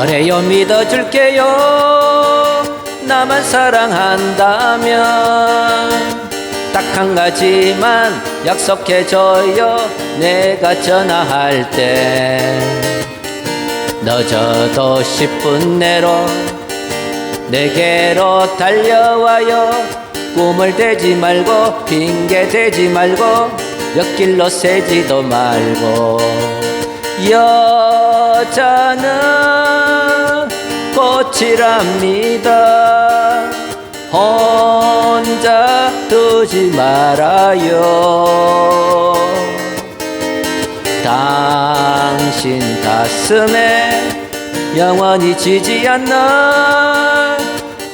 그래요 믿어줄게요. 나만 사랑한다면 딱 한 가지만 약속해줘요. 내가 전화할 때 늦어도 10분 내로 내게로 달려와요. 꿈을 대지 말고 핑계 대지 말고 옆길로 새지도 말고. 여 자는 꽃이랍니다. 혼자 두지 말아요. 당신 가슴에 영원히 지지 않는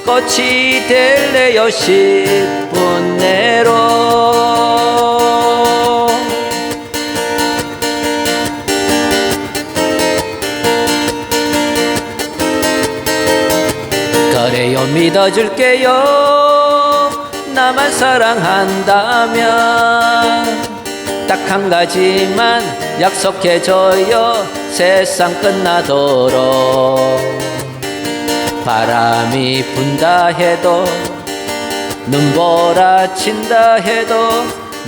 꽃이 될래요 10분 내로 믿어줄게요. 나만 사랑한다면 딱 한 가지만 약속해줘요. 세상 끝나도록. 바람이 분다 해도 눈보라 친다 해도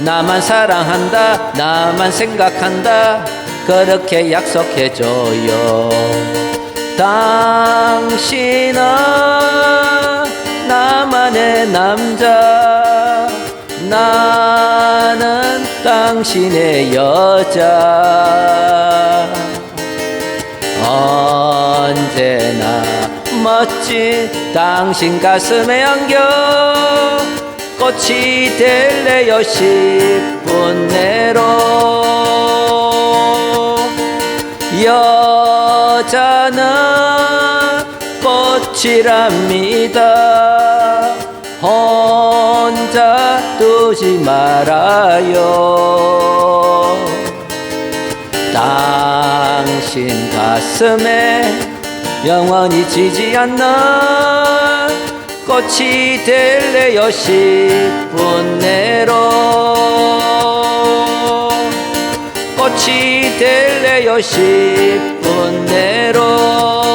나만 사랑한다 나만 생각한다. 그렇게 약속해줘요. 당신은 남자 나는 당신의 여자. 언제나 멋진 당신 가슴에 안겨 꽃이 될래요 10분 내로. 여자는 꽃이랍니다 혼자 두지 말아요. 당신 가슴에 영원히 지지 않는 꽃이 될래요 10분 내로. 꽃이 될래요 10분 내로